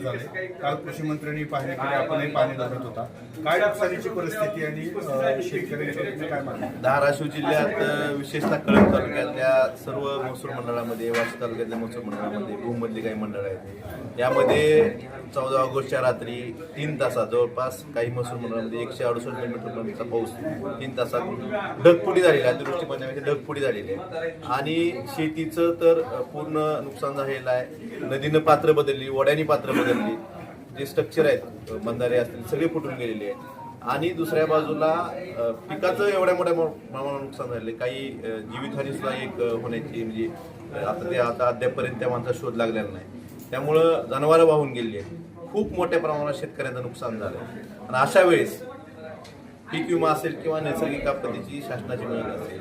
नुकसान झालंय काल कृषी मंत्र्यांनी पाहणी केली आपणही पाणी धरत होता. काय नुकसानीची परिस्थिती आणि शेतकऱ्यांची काय मागणी? धाराशिव जिल्ह्यात विशेषतः कळंब तालुक्यातल्या सर्व महसूल मंडळामध्ये वाशी तालुक्यातल्या महसूल मंडळामध्ये भूमधली काही मंडळ आहेत. यामध्ये चौदा ऑगस्टच्या रात्री तीन तासात जवळपास काही महसूल मंडळामध्ये एकशे अडुसष्ट मिलीमीटरपर्यंतचा पाऊस तीन तासात ढगफुटी झालेली आहे. अतिवृष्टी ढगफुटी झालेली आहे. आणि शेतीचं तर पूर्ण नुकसान झालेलं आहे. नदीनं पात्र बदलली वड्यानी पात्र बदलली. जे स्ट्रक्चर आहेत बंधारे असतील सगळे फुटून गेलेले आहेत. आणि दुसऱ्या बाजूला पिकाचं एवढ्या मोठ्या मो- प्रमाणात नुकसान झालेलं काही जीवितहानी सुद्धा एक होण्याची म्हणजे आता ते आता अद्यापपर्यंत त्या माणसाचा शोध लागलेला नाही. त्यामुळं जनावरं वाहून गेली आहेत. खूप मोठ्या प्रमाणात शेतकऱ्यांचं नुकसान झालं आणि अशा वेळेस पीक विमा असेल किंवा नैसर्गिक आपत्तीची शासनाची मदत असेल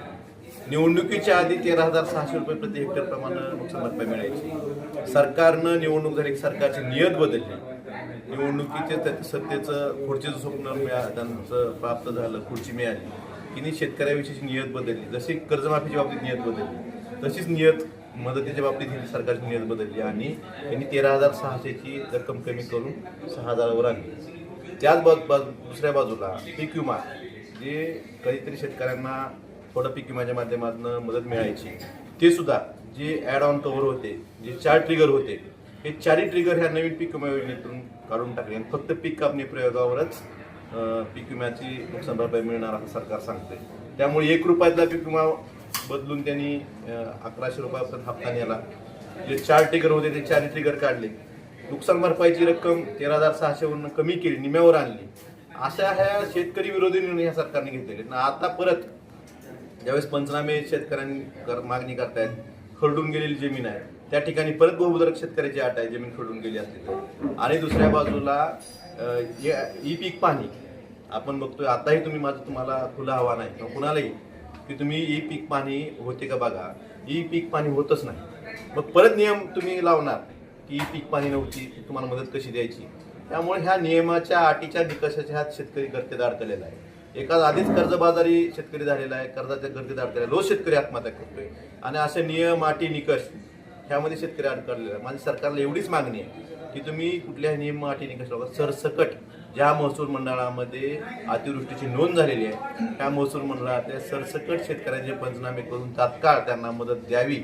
निवडणुकीच्या आधी तेरा हजार सहाशे रुपये प्रति हेक्टर प्रमाणे नुकसान भरपाई मिळायची. सरकारनं निवडणूक झाली सरकारची नियत बदलली. निवडणुकीचे सत्तेचं पुढचे स्वप्न मिळा त्यांचं प्राप्त झालं खुर्ची मिळाली. तिने शेतकऱ्याविषयीची नियत बदलली. जशी कर्जमाफीच्या बाबतीत नियत बदलली तशीच नियत मदतीच्या बाबतीत ही सरकारची नियत बदलली आणि त्यांनी तेरा हजार सहाशेची रक्कम कमी करून सहा हजारावर आणली. त्याच बाजू बाजू दुसऱ्या बाजूला पीक विमा जे कधीतरी शेतकऱ्यांना थोडं पीक विम्याच्या माध्यमातून मदत मिळायची ते सुद्धा जे ॲड ऑन कव्हर होते जे चार ट्रिगर होते हे चारी ट्रिगर ह्या नवीन पीक विमा योजनेतून काढून टाकले. आणि फक्त पीक कापणी प्रयोगावरच पीक विम्याची नुकसान भरपाई मिळणार असं सरकार सांगते त्यामुळे एक रुपयातला पीक विमा बदलून त्यांनी अकराशे रुपयापर्यंत हप्ता नेला. जे चार ट्रिगर होते ते चारी ट्रिगर काढले. नुकसान भरपाईची रक्कम तेरा हजार सहाशेवरून कमी केली निम्यावर आणली. अशा ह्या शेतकरी विरोधी निर्णय ह्या सरकारने घेतलेले ना आता परत ज्यावेळेस पंचनामे शेतकऱ्यांनी कर मागणी करतायत खरडून गेलेली जमीन आहे. त्या ठिकाणी परत बहुदरक शेतकऱ्याची आट आहे जमीन खरडून गेली असली तर. आणि दुसऱ्या बाजूला ई पीक पाणी आपण बघतोय आताही तुम्ही माझं तुम्हाला खुलं हवा नाही किंवा कुणालाही की तुम्ही ई पीक पाणी होते का बघा. ई पीक पाणी होतच नाही. मग परत नियम तुम्ही लावणार की ई पीक पाणी नव्हती तुम्हाला मदत कशी द्यायची? त्यामुळे ह्या नियमाच्या अटीच्या निकषाच्या ह्यात शेतकरी गर्तेत अडकलेला आहे. एखादा आधीच कर्जबाजारी शेतकरी झालेला आहे कर्जाच्या गर्दीत अडकलेला आहे. रोज शेतकरी आत्महत्या करतोय. आणि असे नियम अटी निकष ह्यामध्ये शेतकरी अडकलेला आहे. माझी सरकारला एवढीच मागणी आहे की तुम्ही कुठल्याही नियम अटी निकष लावा. सरसकट ज्या महसूल मंडळामध्ये अतिवृष्टीची नोंद झालेली आहे त्या महसूल मंडळातल्या सरसकट शेतकऱ्यांचे पंचनामे करून तात्काळ त्यांना मदत द्यावी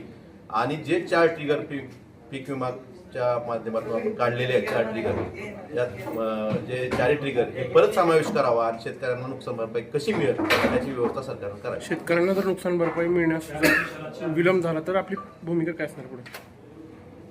आणि जे चार ट्रिगर पीक पीक विमाच्या माध्यमातून आपण काढलेले आहेत चार ट्रिगर यात जे चारी ट्रिगर हे परत समावेश करावा आणि शेतकऱ्यांना नुकसान भरपाई कशी मिळेल याची व्यवस्था सरकारनं करावी. शेतकऱ्यांना जर नुकसान भरपाई मिळण्यास जर विलंब झाला तर आपली भूमिका काय असणार पुढे?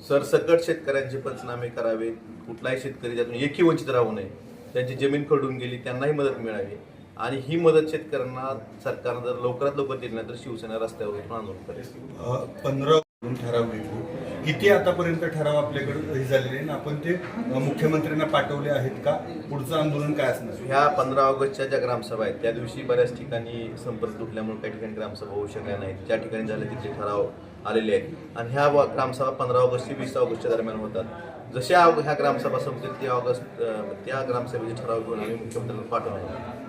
सरसकट शेतकऱ्यांचे पंचनामे करावे. कुठलाही शेतकरी त्यातून एकही वंचित राहू नये त्यांची जमीन खरडून गेली त्यांनाही मदत मिळावी. आणि ही मदत शेतकऱ्यांना सरकारनं जर लवकरात लवकर दिली नाही तर शिवसेना रस्त्यावर आंदोलन करेल. पंधरा ठराव घेऊ किती आतापर्यंत ठराव आपल्याकडे हे झालेले आणि आपण ते मुख्यमंत्र्यांना पाठवले आहेत का? पुढचं आंदोलन काय असणार? ह्या पंधरा ऑगस्टच्या ज्या ग्रामसभा आहेत त्या दिवशी बऱ्याच ठिकाणी संपर्क तुटल्यामुळे काही ठिकाणी ग्रामसभा होऊ शकल्या नाहीत. ज्या ठिकाणी झाले तिथे ठराव आलेले आहेत. आणि ह्या ग्रामसभा पंधरा ऑगस्ट ते वीस ऑगस्टच्या दरम्यान होतात. जशा ह्या ग्रामसभा संपतील त्या ऑगस्ट त्या ग्रामसभेचे ठराव घेऊन आम्ही मुख्यमंत्र्यांना पाठवणार आहोत.